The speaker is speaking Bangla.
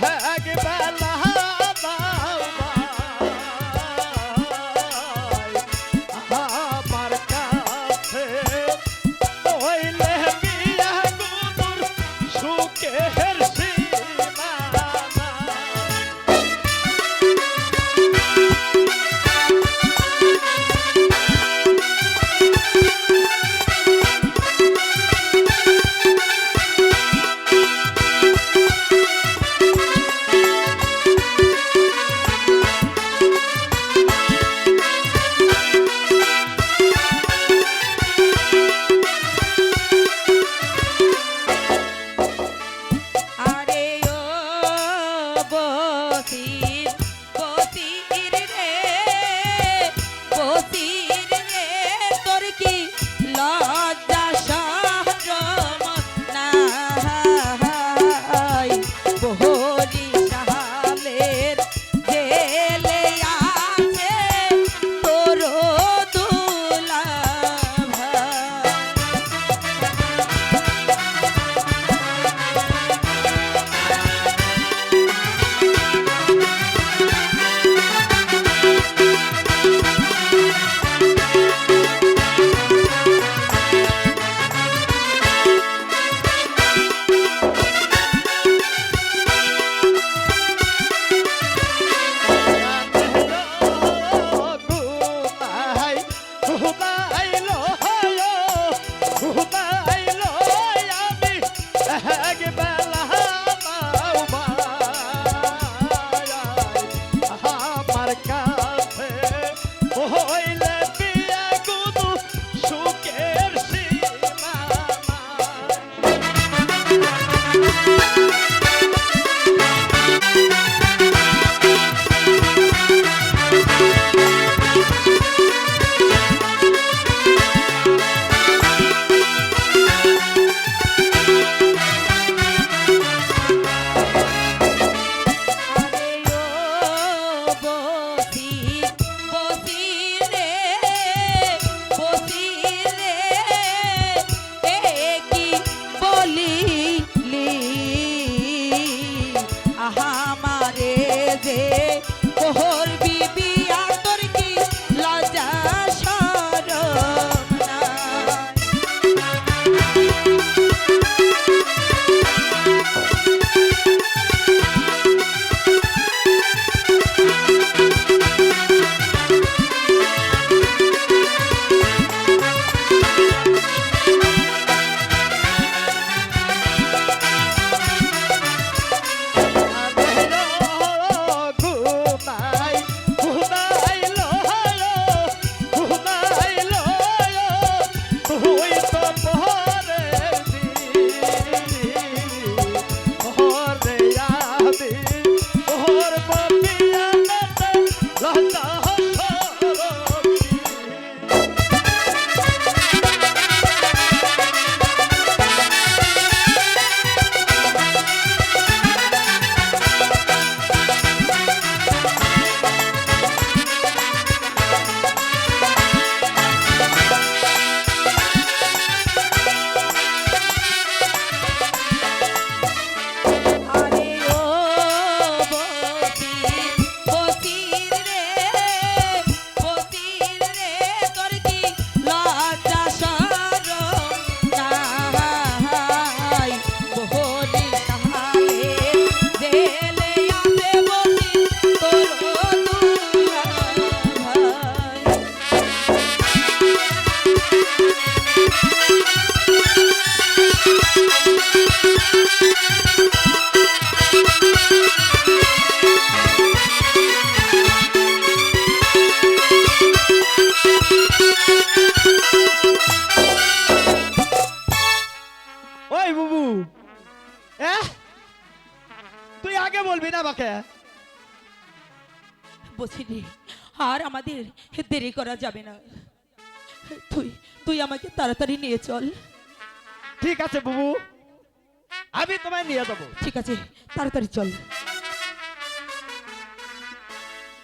네. pecado. así. তুই আগে বলবি না আমাকে। বসিনি আর আমাদের দেরি করা যাবে না। তুই তুই আমাকে তাড়াতাড়ি নিয়ে চল। ঠিক আছে বুবু। আমি তোমায় নিয়ে যাব। ঠিক আছে তাড়াতাড়ি চল।